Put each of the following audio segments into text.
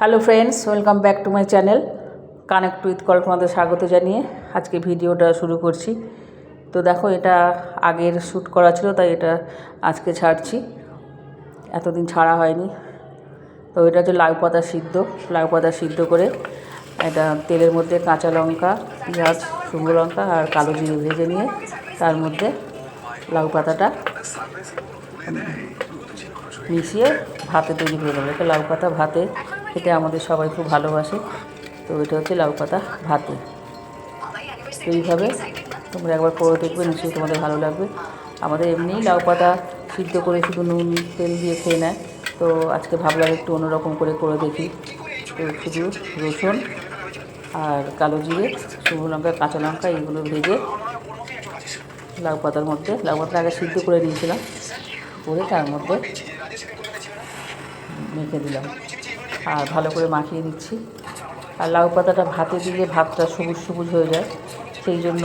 Hello friends welcome back to my channel connect with কল্পনাতে স্বাগত জানিয়ে আজকে ভিডিওটা শুরু করছি। তো দেখো, এটা আগের শ্যুট করা ছিল, তাই এটা আজকে ছাড়ছি। এতদিন ছাড়া হয়নি। তো এটা হচ্ছে লাউ পাতা সিদ্ধ। লাউ পাতা সিদ্ধ করে এটা তেলের মধ্যে কাঁচা লঙ্কা, পেঁয়াজ, শুকনো লঙ্কা আর কালো জিরে ভেজে নিয়ে তার মধ্যে লাউ পাতাটা মিশিয়ে ভাতে তৈরি করে দেবো। এটা লাউ পাতা ভাতে খেতে আমাদের সবাই খুব ভালোবাসে। তো এটা হচ্ছে লাউ পাতা ভাতে। তো এইভাবে তোমরা একবার করে দেখবে, নিশ্চয়ই তোমাদের ভালো লাগবে। আমাদের এমনিই লাউ পাতা সিদ্ধ করে শুধু নুন, তেল দিয়ে খেয়ে নেয়। তো আজকে ভাবলাম একটু অন্যরকম করে করে দেখি। তো শুধু রসুন আর কালো জিরে, শুকনো লঙ্কা, কাঁচা লঙ্কা, এইগুলো ভেজে লাউ পাতার মধ্যে, লাউ পাতা আগে সিদ্ধ করে নিয়েছিলাম। করে তার মধ্যে মেখে দিলাম। আর ভালো করে মাখিয়ে দিচ্ছি আর লাউ পাতাটা ভাতে দিলে ভাতটা সবুজ সবুজ হয়ে যায়। সেই জন্য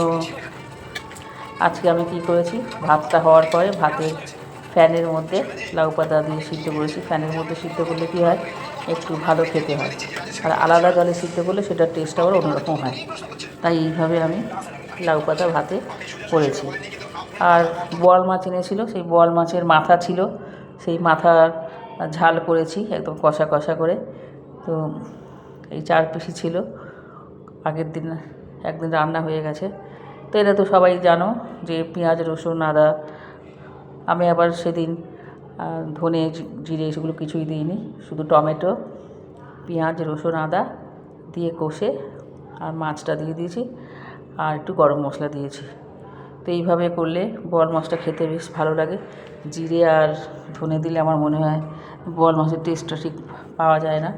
আজকে আমি কি করেছি, ভাতটা হওয়ার পরে ভাতে ফ্যানের মধ্যে লাউ পাতা দিয়ে সিদ্ধ করেছি। ফ্যানের মধ্যে সিদ্ধ করলে কী হয়, একটু ভালো খেতে হয়। আর আলাদা জলে সিদ্ধ করলে সেটার টেস্ট আবার অন্যরকম হয়। তাই এইভাবে আমি লাউ পাতা ভাতে করেছি। আর বোয়াল মাছ এনেছিল, সেই বোয়াল মাছের মাথা ছিল। সেই মাথার ঝাল করেছি, একদম কষা কষা করে। তো এই চার পিসি ছিল। আগের দিন একদিন রান্না হয়ে গেছে। তো এটা তো সবাই জানো যে পেঁয়াজ, রসুন, আদা, আমি আবার সেদিন ধনে জিরে সেগুলো কিছুই দিইনি, শুধু টমেটো, পেঁয়াজ, রসুন, আদা দিয়ে কষে আর মাছটা দিয়ে দিয়েছি আর একটু গরম মশলা দিয়েছি। তো এইভাবে করলে বোয়াল মাছটা খেতে বেশ ভালো লাগে। জিরে আর ধনে দিলে আমার মনে হয় বোয়াল মাছের টেস্টটা ঠিক পাওয়া যায় না।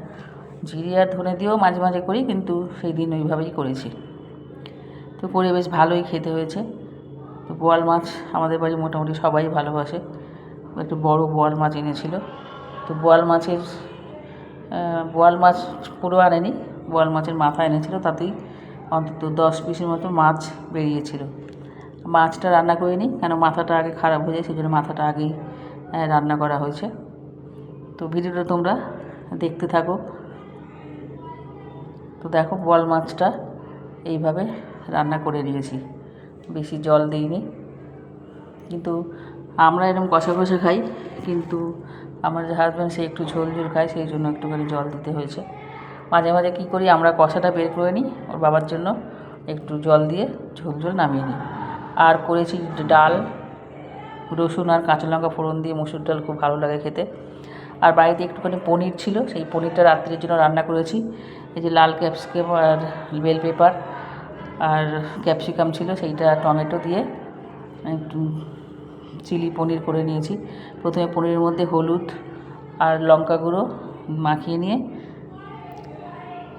জিরে আর ধনে দিয়েও মাঝে মাঝে করি কিন্তু সেই দিন ওইভাবেই করেছি। তো করে বেশ ভালোই খেতে হয়েছে। তো বোয়াল মাছ আমাদের বাড়ি মোটামুটি সবাই ভালোবাসে। একটু বড় বোয়াল মাছ এনেছিল। তো বোয়াল মাছের বোয়াল মাছ পুরো আনেনি। বোয়াল মাছের মাথা এনেছিল। তাতেই অন্তত দশ পিসের মতো মাছ বেরিয়েছিল। মাছটা রান্না করে নিই কেন মাথাটা আগে খারাপ হয়ে যায় সেই জন্য মাথাটা আগেই রান্না করা হয়েছে। তো ভিডিওটা তোমরা দেখতে থাকো। তো দেখো বোয়াল মাছটা এইভাবে রান্না করে নিয়েছি। বেশি জল দিইনি। কিন্তু আমরা এরকম কষা কষা খাই, কিন্তু আমার যে হাজব্যান্ড সে একটু ঝোল ঝোল খায়, সেই জন্য একটুখানি জল দিতে হয়েছে। মাঝে মাঝে কী করি, আমরা কষাটা বের করে নিই, ওর বাবার জন্য একটু জল দিয়ে ঝোল ঝোল নামিয়ে নিই। আর করেছি ডাল, রসুন আর কাঁচা লঙ্কা ফোড়ন দিয়ে মুসুর ডাল খুব ভালো লাগে খেতে। আর বাড়িতে একটুখানি পনির ছিল, সেই পনিরটা রাত্রির জন্য রান্না করেছি। এই যে লাল ক্যাপসিকাম আর বেল পেপার আর ক্যাপসিকাম ছিল, সেইটা টমেটো দিয়ে চিলি পনির করে নিয়েছি। প্রথমে পনিরের মধ্যে হলুদ আর লঙ্কা গুঁড়ো মাখিয়ে নিয়ে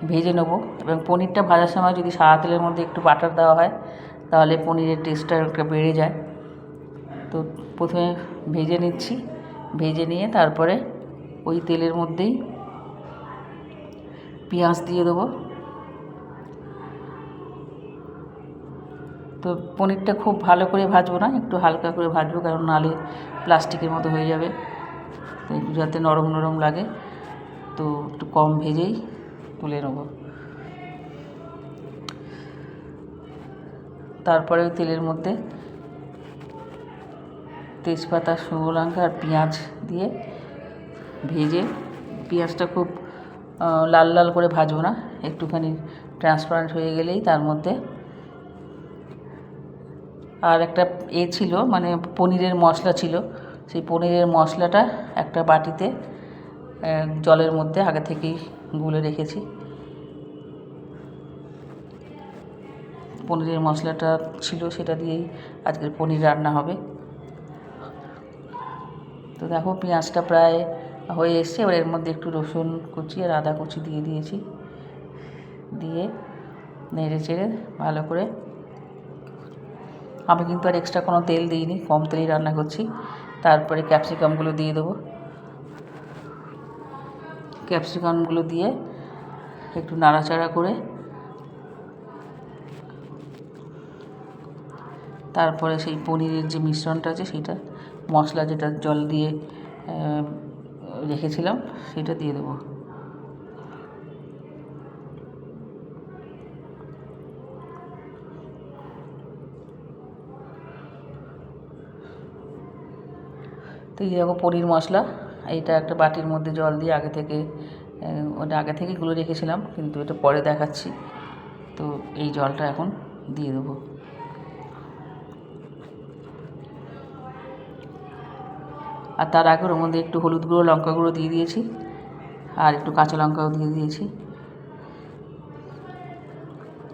ভেজে নেব। এবং পনিরটা ভাজার সময় যদি সাদা তেলের মধ্যে একটু বাটার দেওয়া হয় তাহলে পনিরের টেস্টটা একটা বেড়ে যায়। তো প্রথমে ভেজে নিচ্ছি। ভেজে নিয়ে তারপরে ওই তেলের মধ্যেই পেঁয়াজ দিয়ে দেবো। তো পনিরটা খুব ভালো করে ভাজবো না, একটু হালকা করে ভাজবো, কারণ নালে প্লাস্টিকের মতো হয়ে যাবে। তো যাতে নরম নরম লাগে, তো একটু কম ভেজেই তুলে নেব। তারপরে তেলের মধ্যে তেজপাতা, শুকনো লঙ্কা আর পেঁয়াজ দিয়ে ভেজে, পেঁয়াজটা খুব লাল লাল করে ভাজবো না, একটুখানি ট্রান্সপারেন্ট হয়ে গেলেই তার মধ্যে আর একটা এ ছিল মানে পনিরের মশলা ছিল, সেই পনিরের মশলাটা একটা বাটিতে জলের মধ্যে আগে থেকেই গুলে রেখেছি। পনিরের মশলাটা ছিল সেটা দিয়েই আজকের পনির রান্না হবে। তো দেখো পেঁয়াজটা প্রায় হয়ে এসছে, এবার এর মধ্যে একটু রসুন কুচি আর আদা কুচি দিয়ে দিয়েছি। দিয়ে নেড়ে চেড়ে ভালো করে আমি কিন্তু আর এক্সট্রা কোনো তেল দিইনি, কম তেলেই রান্না করছি। তারপরে ক্যাপসিকামগুলো দিয়ে দেবো। ক্যাপসিকামগুলো দিয়ে একটু নাড়াচাড়া করে তারপরে সেই পনিরের যে মিশ্রণটা আছে সেইটা মশলা যেটা জল দিয়ে রেখেছিলাম সেটা দিয়ে দেবো। তো এই দেখো পনির মশলা এইটা একটা বাটির মধ্যে জল দিয়ে আগে থেকে ওটা আগে থেকে গুলো রেখেছিলাম, কিন্তু এটা পরে দেখাচ্ছি। তো এই জলটা এখন দিয়ে দেবো। আর তার আগে ওর মধ্যে একটু হলুদ গুঁড়ো, লঙ্কা গুঁড়ো দিয়ে দিয়েছি। আর একটু কাঁচা লঙ্কাও দিয়ে দিয়েছি।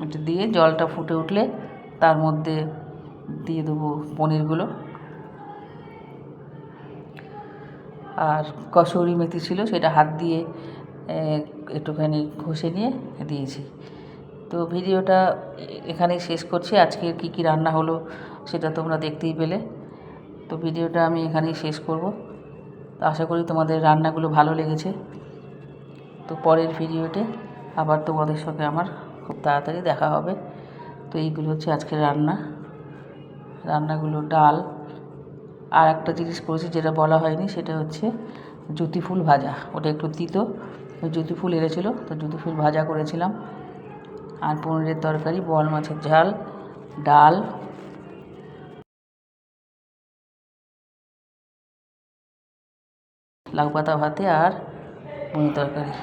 এটা দিয়ে জলটা ফুটে উঠলে তার মধ্যে দিয়ে দেবো পনিরগুলো। আর কসুরি মেথি ছিল সেটা হাত দিয়ে একটুখানি ঘষে নিয়ে দিয়েছি। তো ভিডিওটা এখানেই শেষ করছি। আজকে কী কী রান্না হলো সেটা তোমরা দেখতেই পেলে। তো ভিডিওটা আমি এখানেই শেষ করব। তো আশা করি তোমাদের রান্নাগুলো ভালো লেগেছে। তো পরের ভিডিওতে আবার তোমাদের সঙ্গে আমার খুব তাড়াতাড়ি দেখা হবে। তো এইগুলো হচ্ছে আজকের রান্না। রান্নাগুলো ডাল। আর একটা জিনিস করেছি যেটা বলা হয়নি, সেটা হচ্ছে জ্যোতি ফুল ভাজা। ওটা একটু তিতো। জ্যোতি ফুল এনেছিলো, তো জ্যোতি ফুল ভাজা করেছিলাম। আর পনিরের তরকারি, বল মাছের ঝাল, ডাল লাউ পাতা ভাতে আর মুড়ি তরকারি।